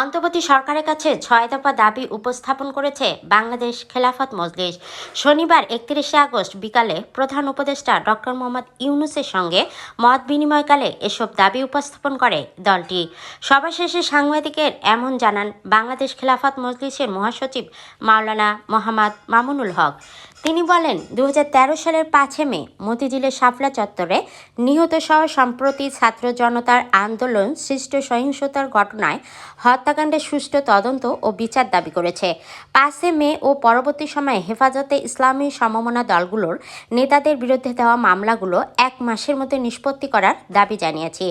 অন্তর্বর্তী সরকারের কাছে ছয় দফা দাবি উপস্থাপন করেছে বাংলাদেশ খেলাফত মজলিস। শনিবার একত্রিশে আগস্ট বিকালে প্রধান উপদেষ্টা ডক্টর মোহাম্মদ ইউনুসের সঙ্গে মত বিনিময়কালে এসব দাবি উপস্থাপন করে দলটি। সভা শেষে সাংবাদিকের এমন জানান বাংলাদেশ খেলাফত মজলিসের মহাসচিব মাওলানা মোহাম্মদ মামুনুল হক। তিনি বলেন দু হাজার তেরো সালের পাঁচে মে মতিঝিলের শাপলা চত্বরে নিহত সহ সম্প্রতি ছাত্র জনতার আন্দোলন, সৃষ্ট সহিংসতার ঘটনায় হত্যাকাণ্ডের সুষ্ঠু তদন্ত ও বিচার দাবি করেছে। পাঁচে মে ও পরবর্তী সময়ে হেফাজতে ইসলামী সমমনা দলগুলোর নেতাদের বিরুদ্ধে দেওয়া মামলাগুলো এক মাসের মধ্যে নিষ্পত্তি করার দাবি জানিয়েছি।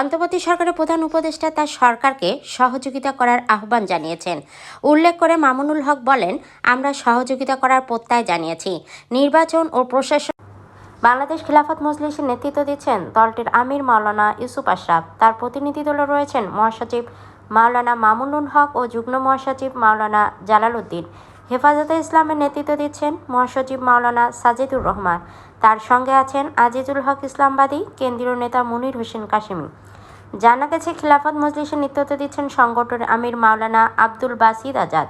অন্তর্বর্তী সরকারের প্রধান উপদেষ্টা তার সরকারকে সহযোগিতা করার আহ্বান জানিয়েছেন। উল্লেখ করে মামুনুল হক বলেন, আমরা সহযোগিতা করার প্রত্যয় জানিয়েছি। নির্বাচন ও প্রশাসন বাংলাদেশ খিলাফত মজলিসের নেতৃত্ব দিচ্ছেন দলটির আমির মাওলানা ইউসুফ আশরাফ। তার প্রতিনিধি দলে রয়েছেন মহাসচিব মাওলানা মামুনুল হক ও যুগ্ম মহাসচিব মাওলানা জালাল উদ্দিন হেফাজতে ইসলামের নেতৃত্ব দিচ্ছেন মহাসচিব মাওলানা সাজিদুর রহমান। তার সঙ্গে আছেন আজিজুল হক ইসলামবাদী কেন্দ্রীয় নেতা মুনির হোসেন কাশিমি। জানা গেছে, খিলাফত মজলিসের নেতৃত্ব দিচ্ছেন সংগঠনের আমির মাওলানা আব্দুল বাসিদ আজাদ।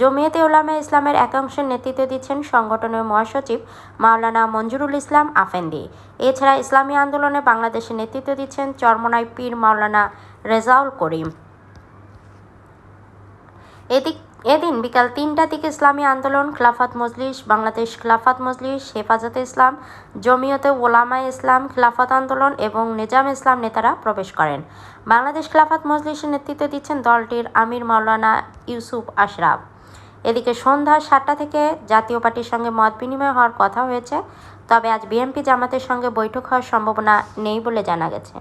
জমিয়তে উলামা ইসলামের একাংশের নেতৃত্ব দিচ্ছেন সংগঠনের মহাসচিব মাওলানা মঞ্জুরুল ইসলাম আফেন্দি। এছাড়া ইসলামী আন্দোলনে বাংলাদেশের নেতৃত্ব দিচ্ছেন চরমনাই পীর মাওলানা রেজাউল করিম। এদিক এদিন বিকাল তিনটার দিকে ইসলামী আন্দোলন, খিলাফত মজলিস, বাংলাদেশ খিলাফত মজলিস, হেফাজতে ইসলাম, জমিয়তে ওলামা ইসলাম খিলাফত আন্দোলন এবং নিজাম ইসলাম নেতারা প্রবেশ করেন। বাংলাদেশ খিলাফত মজলিসের নেতৃত্ব দিচ্ছেন দলটির আমির মাওলানা ইউসুফ আশরাফ। এদিকে সন্ধ্যা সাতটা থেকে জাতীয় পার্টির সঙ্গে মত বিনিময় হওয়ার কথা হয়েছে, তবে আজ বিএনপি জামাতের সঙ্গে বৈঠক হওয়ার সম্ভাবনা নেই বলে জানা গেছে।